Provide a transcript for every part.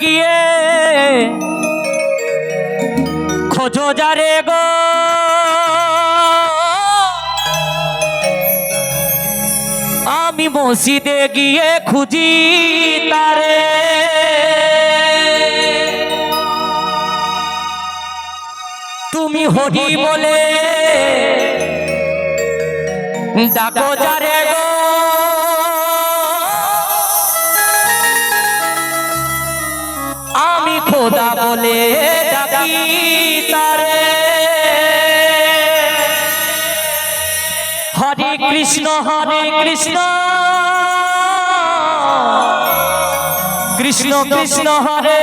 গিয়ে খোঁজো যারে গো। আমি মসজিদে গিয়ে খুঁজি তারে। তুমি হরি বলে ডাকো যারে খোদা বলে ডাকি তারে। হরে কৃষ্ণ হরে কৃষ্ণ। কৃষ্ণ কৃষ্ণ হরে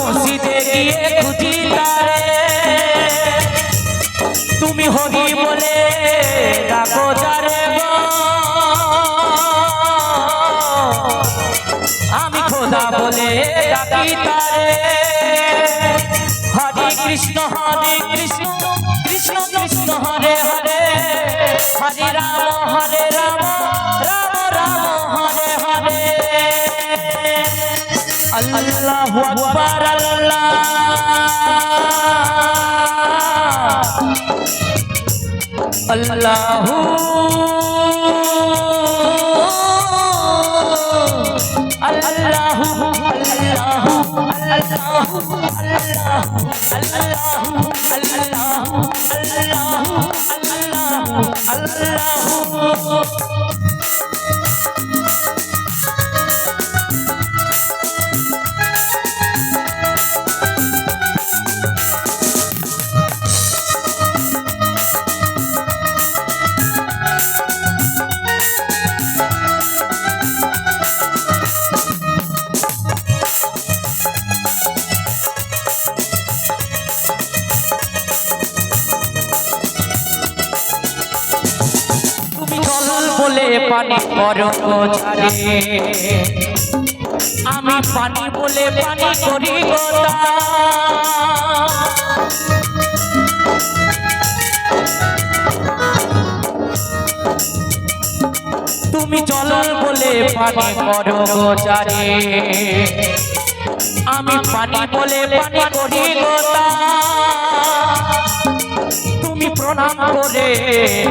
মসজিদে গিয়ে খুঁজি তুমি হরি বলে ডাকো যারে। আমি খোদা বলে ডাকি তারে। হরে কৃষ্ণ হরে কৃষ্ণ কৃষ্ণ কৃষ্ণ, হরে হরে। হরে রাম, হরে আল্লাহু আকবার আল্লাহ আল্লাহু আল্লাহু আল্লাহু আল্লাহু আল্লাহু আল্লাহু আল্লাহু আল্লাহু আল্লাহু পানি করো ছাড়ে আমি পানি বলে পানি করি তুমি জল বলে পানি করো গোচারে আমি পানি বলে পানি করি তুমি প্রণাম করে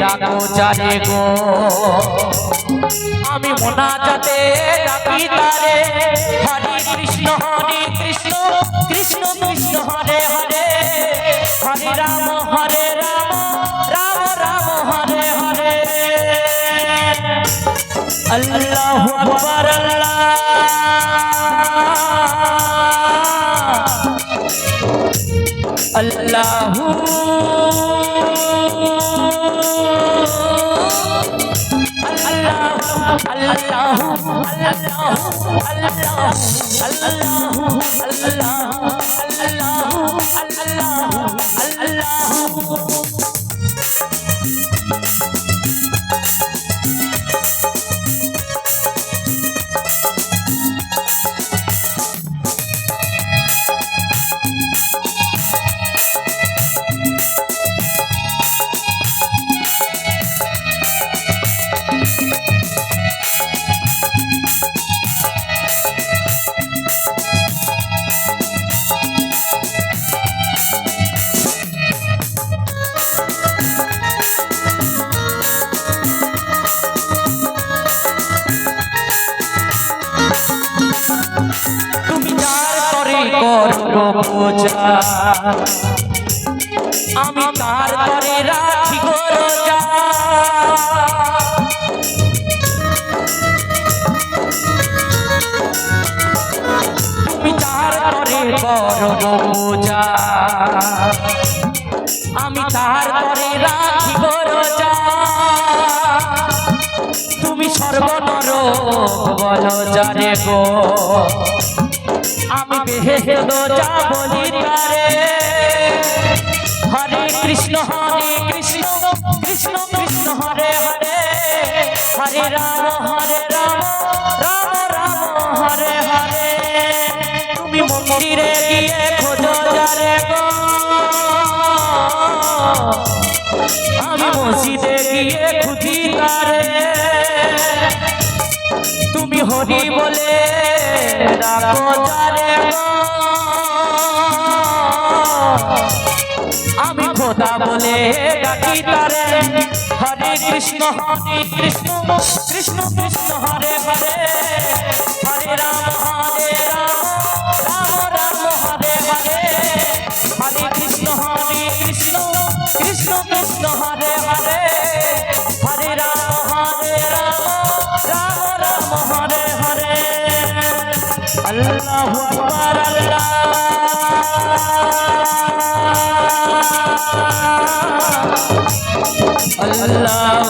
ডাকো যারে গো। আমি মোনাজাতে ডাকি তারে, হরে কৃষ্ণ হরে কৃষ্ণ কৃষ্ণ কৃষ্ণ, হরে হরে। হরে রাম হরে রাম রাম রাম, হরে হরে। আল্লাহু আকবার, আল্লাহ। अल्लाह अल्लाह পূজা। আমি তার পরে রাখি রোজা। তুমি তার পরে করব পূজা আমি তার পরে রাখি রোজা। তুমি সর্বনর বল জানে গো। আমি বেহেস্ত যা বলি তারে হরে কৃষ্ণ হরে কৃষ্ণ কৃষ্ণ কৃষ্ণ, হরে হরে। হরে রাম হরে রাম রাম রাম, হরে হরে। তুমি মন্দিরে গিয়ে খোঁজো যারে গো। আমি মসজিদে গিয়ে খুঁজি তারে তুমি হরি বলে আমি খোদা বলে ডাকি তারে। হরে কৃষ্ণ হরে কৃষ্ণ কৃষ্ণ কৃষ্ণ, হরে হরে। হরে রাম আল্লাহু আকবার আল্লাহ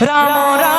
রাম রাম